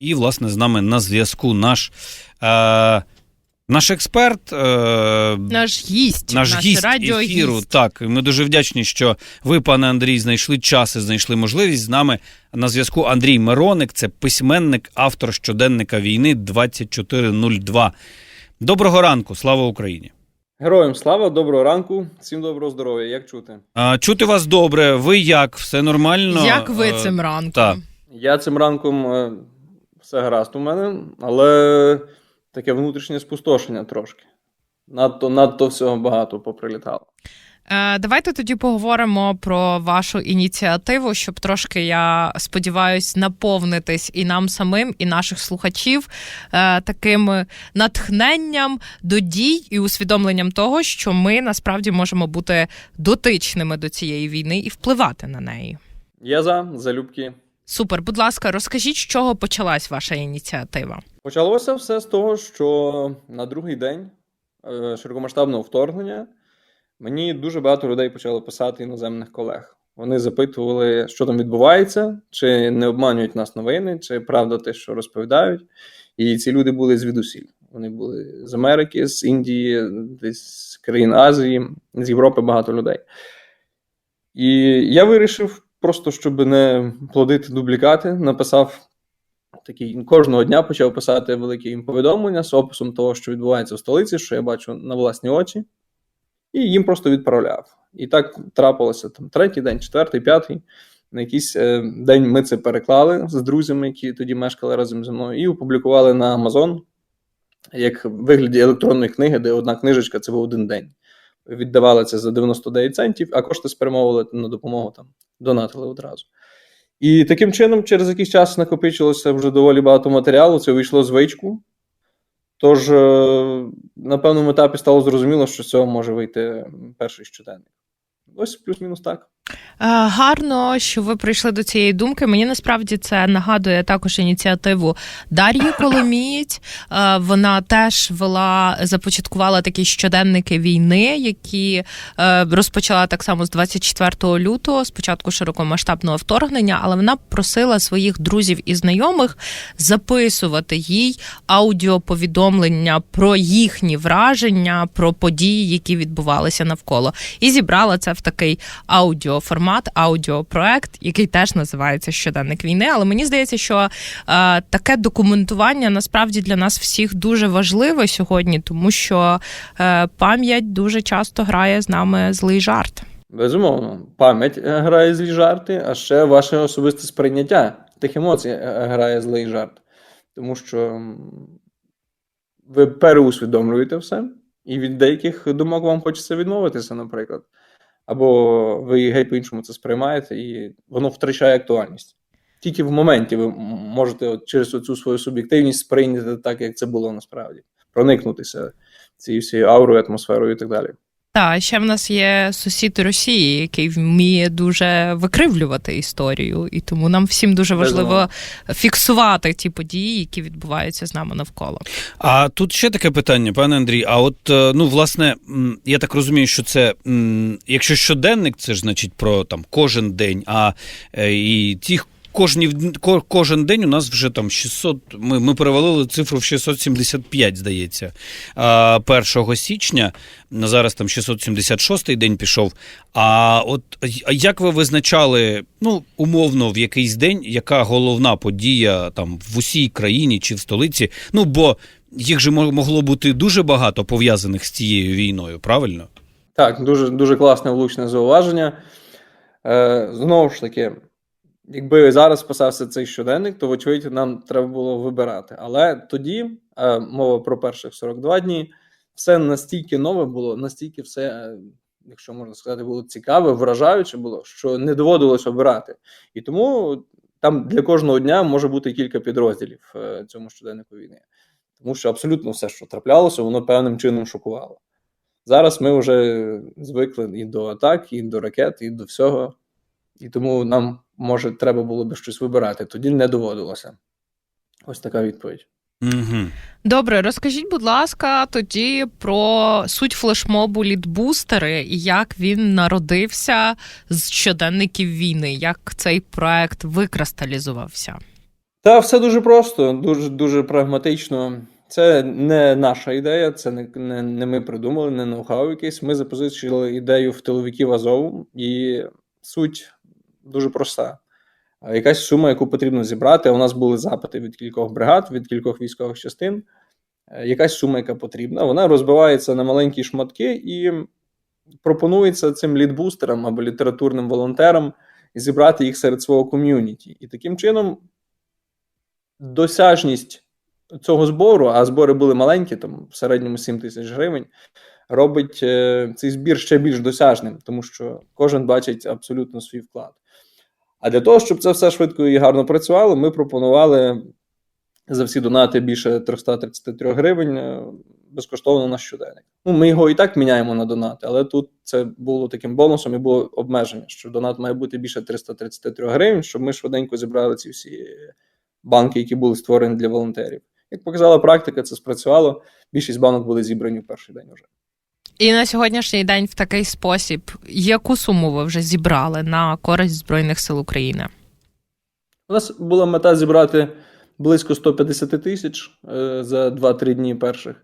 І, власне, з нами на зв'язку наш, е, наш експерт, е, Наш гість, наш гість радіогість. ефіру. Так, ми дуже вдячні, що ви, пане Андрій, знайшли час і знайшли можливість з нами на зв'язку. Андрій Мироник, це письменник, автор щоденника війни 2402. Доброго ранку, слава Україні! Героям слава, доброго ранку, всім доброго здоров'я. Як чути? А, чути вас добре. Ви як? Все нормально? Як ви Е, цим ранком? так. Я цим ранком е, все гаразд у мене, але таке внутрішнє спустошення трошки. Надто, надто всього багато поприлітало. Е, Давайте тоді поговоримо про вашу ініціативу, щоб трошки, я сподіваюсь, наповнитись і нам самим, і наших слухачів е, таким натхненням до дій і усвідомленням того, що ми насправді можемо бути дотичними до цієї війни і впливати на неї. Я за залюбки. Супер, будь ласка, розкажіть, з чого почалась ваша ініціатива? Почалося все з того, що на другий день е, широкомасштабного вторгнення мені дуже багато людей почали писати іноземних колег. Вони запитували, що там відбувається, чи не обманюють нас новини, чи правда те, що розповідають. І ці люди були звідусіль. Вони були з Америки, з Індії, десь з країн Азії, з Європи багато людей. І я вирішив, просто щоб не плодити дублікати, написав такий кожного дня почав писати великі їм повідомлення з описом того, що відбувається в столиці, що я бачу на власні очі, і їм просто відправляв. І так трапилося там третій день, четвертий, п'ятий. На якийсь е, день ми це переклали з друзями, які тоді мешкали разом зі мною, і опублікували на Amazon як в вигляді електронної книги, де одна книжечка це був один день. Віддавали це за 99 центів, а кошти спрямовували на допомогу там, донатили одразу. І таким чином, через якийсь час накопичилося вже доволі багато матеріалу, це вийшло звичку. Тож, е, на певному етапі стало зрозуміло, що з цього може вийти перший щоденник. Ось плюс-мінус так. Е, Гарно, що ви прийшли до цієї думки. Мені насправді це нагадує також ініціативу Дар'ї Коломієць. Е, Вона теж вела, започаткувала такі щоденники війни, які е, розпочала так само з 24 лютого, спочатку широкомасштабного вторгнення, але вона просила своїх друзів і знайомих записувати їй аудіоповідомлення про їхні враження, про події, які відбувалися навколо, і зібрала це в такий аудіоформат, аудіопроект, який теж називається Щоденник війни. Але мені здається, що е, таке документування насправді для нас всіх дуже важливе сьогодні, тому що е, пам'ять дуже часто грає з нами злий жарт. Безумовно, пам'ять е, грає злі жарти, а ще ваше особисте сприйняття тих емоцій грає злий жарт. Тому що ви переусвідомлюєте все, і від деяких думок вам хочеться відмовитися, наприклад. Або ви геть по-іншому це сприймаєте, і воно втрачає актуальність. Тільки в моменті ви можете от через цю свою суб'єктивність сприйняти так, як це було насправді, проникнутися цією всією аурою, атмосферою і так далі. Та ще в нас є сусід Росії, який вміє дуже викривлювати історію, і тому нам всім дуже важливо фіксувати ті події, які відбуваються з нами навколо. А тут ще таке питання, пане Андрій. А от е, ну, власне, я так розумію, що це якщо щоденник, це ж значить про там кожен день, а е, і ті. Кожні кожен день у нас вже там 600, Ми, ми перевалили цифру в 675, здається, 1 січня. Зараз там 676 день пішов. А от як ви визначали, ну умовно, в якийсь день, яка головна подія там в усій країні чи в столиці? Ну бо їх же могло бути дуже багато пов'язаних з цією війною, правильно? Так, дуже, дуже класне влучне зауваження. Е, знову ж таки, якби зараз писався цей щоденник, то, вочевидь, нам треба було вибирати. Але тоді, е, мова про перших 42 дні, все настільки нове було, настільки все, е, якщо можна сказати, було цікаве, вражаюче було, що не доводилось обирати. І тому там для кожного дня може бути кілька підрозділів е, цьому щоденнику війни. Тому що абсолютно все, що траплялося, воно певним чином шокувало. Зараз ми вже звикли і до атак, і до ракет, і до всього. І тому нам, може, треба було би щось вибирати. Тоді не доводилося. Ось така відповідь. Угу. Добре, розкажіть, будь ласка, тоді про суть флешмобу Літбустери і як він народився з щоденників війни, як цей проект викристалізувався. Та все дуже просто, дуже дуже прагматично. Це не наша ідея, це не, не, не ми придумали, не ноу-хау якийсь. Ми запозичили ідею в тиловиків Азову, і суть дуже проста. Якась сума, яку потрібно зібрати. У нас були запити від кількох бригад, від кількох військових частин. Е, Якась сума, яка потрібна, вона розбивається на маленькі шматки і пропонується цим літбустерам або літературним волонтерам зібрати їх серед свого ком'юніті. І таким чином досяжність цього збору, а збори були маленькі, там в середньому 7 тисяч гривень, робить е, цей збір ще більш досяжним, тому що кожен бачить абсолютно свій вклад. А для того, щоб це все швидко і гарно працювало, ми пропонували за всі донати більше 333 гривень е, безкоштовно на щоденник. Ну, ми його і так міняємо на донати, але тут це було таким бонусом і було обмеження, що донат має бути більше 333 гривень, щоб ми швиденько зібрали ці всі банки, які були створені для волонтерів. Як показала практика, це спрацювало. Більшість банок були зібрані в перший день вже. І на сьогоднішній день в такий спосіб, яку суму ви вже зібрали на користь Збройних сил України? У нас була мета зібрати близько 150 тисяч е, за 2-3 дні перших.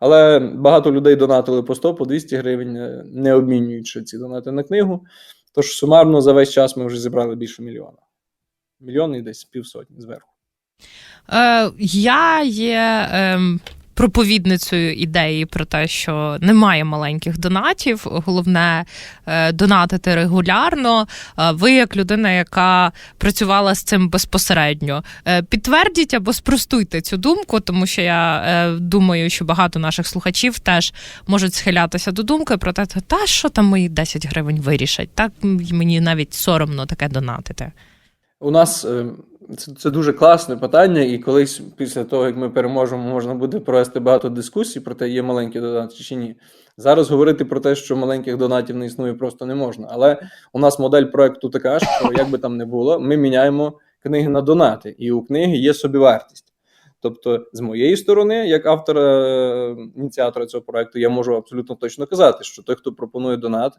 Але багато людей донатили по 100, по 200 гривень, е, не обмінюючи ці донати на книгу. Тож сумарно за весь час ми вже зібрали більше мільйона. Мільйон і десь півсотні зверху. Е, я є ем, проповідницею ідеї про те, що немає маленьких донатів. Головне е, донатити регулярно. Е, ви, як людина, яка працювала з цим безпосередньо, е, підтвердіть або спростуйте цю думку, тому що я думаю, що багато наших слухачів теж можуть схилятися до думки про те, та що там мої 10 гривень вирішать. Так мені навіть соромно таке донатити. У нас е, це, це дуже класне питання, і колись після того, як ми переможемо, можна буде провести багато дискусій про те, є маленькі донати чи ні. Зараз говорити про те, що маленьких донатів не існує, просто не можна. Але у нас модель проекту така, що як би там не було, ми міняємо книги на донати, і у книги є собівартість. Тобто, з моєї сторони, як автора е, ініціатора цього проекту, я можу абсолютно точно казати, що той, хто пропонує донат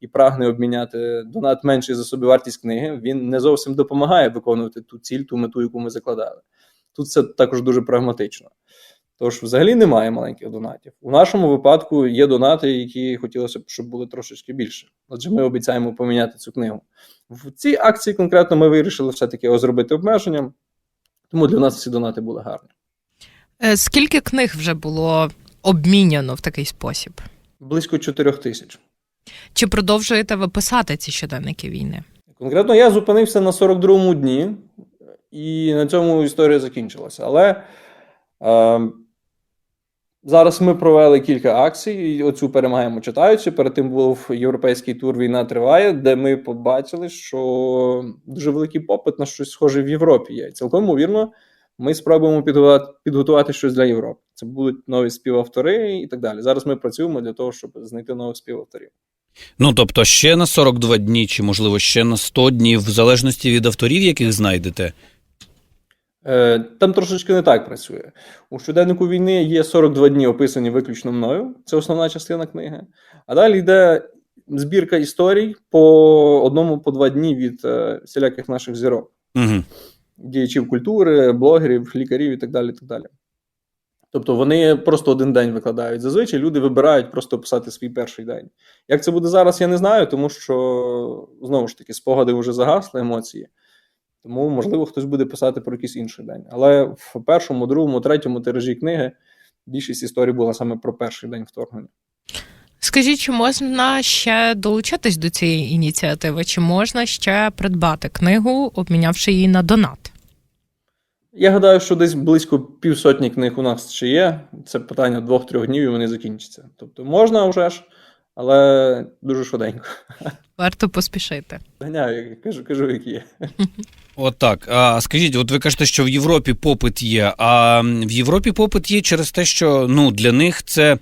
і прагне обміняти донат менший за собівартість книги, він не зовсім допомагає виконувати ту ціль, ту мету, яку ми закладали. Тут це також дуже прагматично. Тож, взагалі немає маленьких донатів. У нашому випадку є донати, які хотілося б, щоб були трошечки більше. Отже, ми обіцяємо поміняти цю книгу. В цій акції конкретно ми вирішили все-таки зробити обмеженням, тому для нас всі донати були гарні. Е, Скільки книг вже було обміняно в такий спосіб? Близько 4 тисяч. Чи продовжуєте ви писати ці щоденники війни? Конкретно я зупинився на 42-му дні, і на цьому історія закінчилася. Але е, зараз ми провели кілька акцій. і Оцю перемагаємо читаючи. Перед тим був європейський тур Війна триває, де ми побачили, що дуже великий попит на щось схоже в Європі є. Цілком ймовірно, ми спробуємо підготувати, підготувати щось для Європи. Це будуть нові співавтори і так далі. Зараз ми працюємо для того, щоб знайти нових співавторів. Ну тобто ще на 42 дні, чи можливо ще на 100 днів, в залежності від авторів, яких знайдете. Е, Там трошечки не так працює. У щоденнику війни є 42 дні описані виключно мною. Це основна частина книги. А далі йде збірка історій по одному по два дні від е, всіляких наших зірок, Угу. діячів культури, блогерів, лікарів і так далі. І так далі. Тобто вони просто один день викладають. Зазвичай люди вибирають просто писати свій перший день. Як це буде зараз, я не знаю, тому що знову ж таки спогади вже загасли, емоції. Тому, можливо, хтось буде писати про якийсь інший день. Але в першому, другому, третьому тиражі книги більшість історій була саме про перший день вторгнення. Скажіть, чи можна ще долучатись до цієї ініціативи? Чи можна ще придбати книгу, обмінявши її на донат? Я гадаю, що десь близько півсотні книг у нас ще є. Це питання двох-трьох днів, і вони закінчаться. Тобто можна вже ж, але дуже швиденько. Варто поспішити. Ганяю, я кажу, кажу, як є. От так. А скажіть, от ви кажете, що в Європі попит є. А в Європі попит є через те, що ну для них це.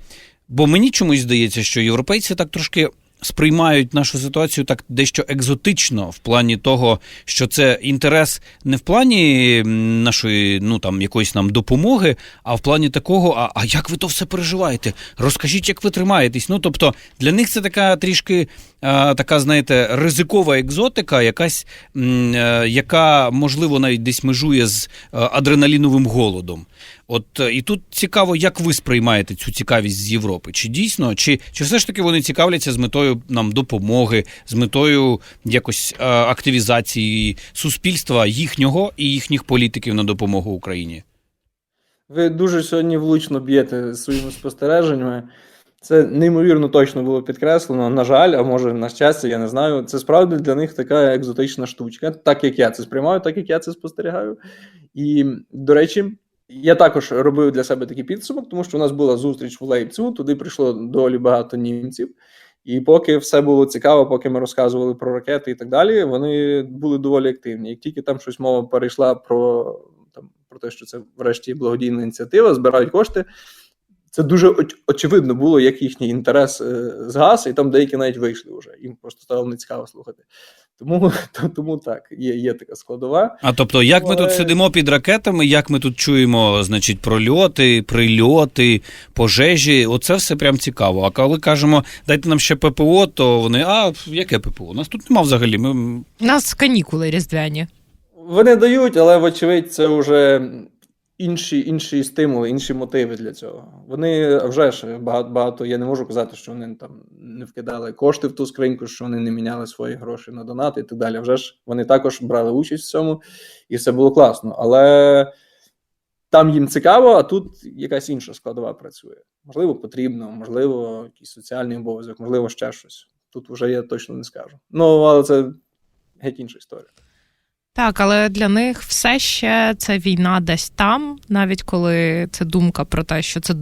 Бо мені чомусь здається, що європейці так трошки сприймають нашу ситуацію так дещо екзотично, в плані того, що це інтерес не в плані нашої, ну там якоїсь нам допомоги, а в плані такого, а, а як ви то все переживаєте? Розкажіть, як ви тримаєтесь. Ну тобто для них це така трішки а, така, знаєте, ризикова екзотика, якась, м, е, яка можливо навіть десь межує з е, адреналіновим голодом. От е, і тут цікаво, як ви сприймаєте цю цікавість з Європи? Чи дійсно, чи, чи все ж таки вони цікавляться з метою нам допомоги, з метою якось е, активізації суспільства їхнього і їхніх політиків на допомогу Україні? Ви дуже сьогодні влучно б'єте своїми спостереженнями. Це неймовірно точно було підкреслено. На жаль, а може на щастя, я не знаю. Це справді для них така екзотична штучка, так як я це сприймаю, так як я це спостерігаю. І, до речі, я також робив для себе такий підсумок, тому що у нас була зустріч в Лейпцигу, туди прийшло доволі багато німців. І поки все було цікаво, поки ми розказували про ракети і так далі, вони були доволі активні. Як тільки там щось мова перейшла про там про те, що це врешті благодійна ініціатива, збирають кошти. Це дуже оч- очевидно було, як їхній інтерес е, згас, і там деякі навіть вийшли вже. Їм просто стало нецікаво слухати. Тому, тому так, є, є така складова. А тобто, як ми тут сидимо під ракетами, як ми тут чуємо, значить, прольоти, прильоти, пожежі, оце все прям цікаво. А коли кажемо, дайте нам ще ППО, то вони, а яке ППО? У нас тут нема взагалі. Ми У нас канікули різдвяні. Вони дають, але вочевидь, це вже інші, інші стимули, інші мотиви для цього. Вони вже ж багато, багато. Я не можу казати, що вони там не вкидали кошти в ту скриньку, що вони не міняли свої гроші на донати і так далі. Вже ж вони також брали участь в цьому, і все було класно. Але там їм цікаво, а тут якась інша складова працює. Можливо, потрібно, можливо, якийсь соціальний обов'язок, можливо, ще щось. Тут вже я точно не скажу. Ну, але це геть інша історія. Так, але для них все ще це війна десь там, навіть коли це думка про те, що це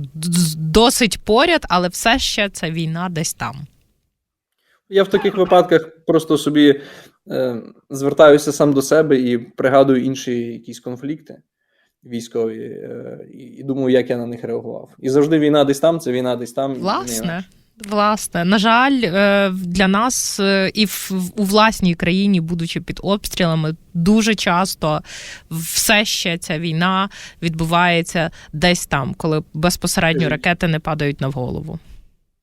досить поряд, але все ще це війна десь там. Я в таких випадках просто собі е, звертаюся сам до себе і пригадую інші якісь конфлікти військові, е, і, думаю, як я на них реагував. І завжди війна десь там, це війна десь там. Власне, власне, на жаль, е, для нас е, і в, в- у власній країні, будучи під обстрілами, дуже часто все ще ця війна відбувається десь там, коли безпосередньо ракети не падають на голову.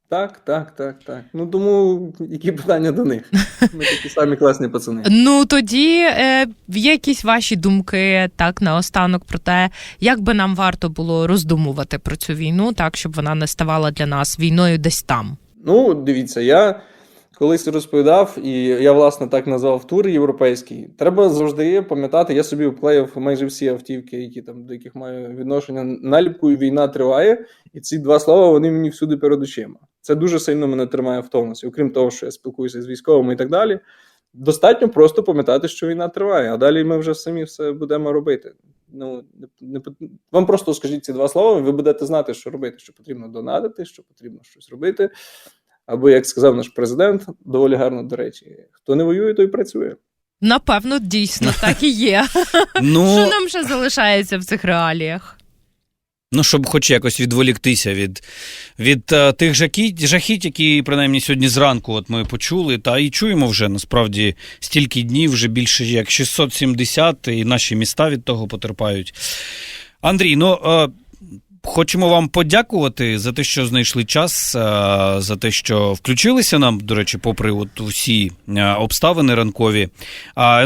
Так, так, так, так. Ну тому які питання до них? Ми такі самі класні пацани. Ну тоді е, є якісь ваші думки так наостанок про те, як би нам варто було роздумувати про цю війну, так щоб вона не ставала для нас війною десь там. Ну, дивіться, я колись розповідав, і я, власне, так назвав тур європейський. Треба завжди пам'ятати, я собі вклеїв майже всі автівки, які там до яких маю відношення. Наліпкою війна триває, і ці два слова вони мені всюди перед очима. Це дуже сильно мене тримає в тонусі. Окрім того, що я спілкуюся з військовими і так далі. Достатньо просто пам'ятати, що війна триває, а далі ми вже самі все будемо робити. Ну не, не вам просто скажіть ці два слова, ви будете знати, що робити, що потрібно донатити, що потрібно щось робити. Або, як сказав наш президент, доволі гарно до речі, хто не воює, той працює. Напевно, дійсно так і є. ну, Що нам ще залишається в цих реаліях? Ну, щоб хоч якось відволіктися від, від а, тих жахіть, жахіть, які принаймні сьогодні зранку от ми почули, та і чуємо вже насправді стільки днів, вже більше як 670, і наші міста від того потерпають. Андрій, ну. Е, Хочемо вам подякувати за те, що знайшли час, е, за те, що включилися нам, до речі, попри от усі е, обставини ранкові.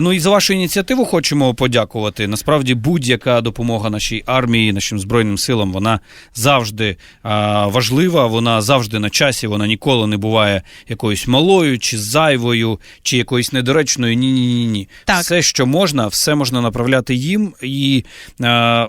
Ну і за вашу ініціативу хочемо подякувати. Насправді, будь-яка допомога нашій армії, нашим збройним силам, вона завжди важлива, вона завжди на часі, вона ніколи не буває якоюсь малою, чи зайвою, чи якоюсь недоречною. Ні, ні, ні, ні. Так. Все, що можна, все можна направляти їм. І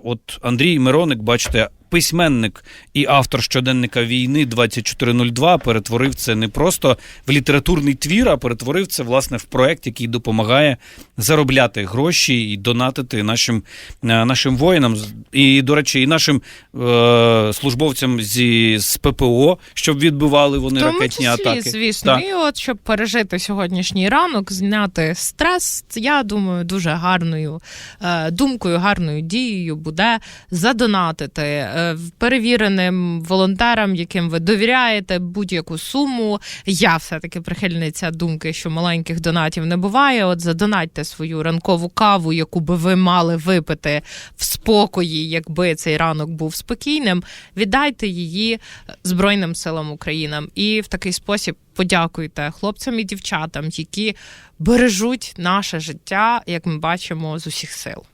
от Андрій Мироник, бачите. Письменник і автор щоденника війни 2402 перетворив це не просто в літературний твір, а перетворив це власне в проект, який допомагає заробляти гроші і донатити нашим, е, нашим воїнам. І, до речі, і нашим е, службовцям зі з ППО, щоб відбивали вони тому ракетні числі, атаки. звісно, Так. і от щоб пережити сьогоднішній ранок, зняти стрес, я думаю, дуже гарною е, думкою, гарною дією буде задонатити. Е, перевіреним волонтерам, яким ви довіряєте будь-яку суму. Я все-таки прихильниця думки, що маленьких донатів не буває. От задонатьте свою ранкову каву, яку би ви мали випити в спокої, якби цей ранок був спокійним. Віддайте її Збройним силам України. І в такий спосіб подякуйте хлопцям і дівчатам, які бережуть наше життя, як ми бачимо, з усіх сил.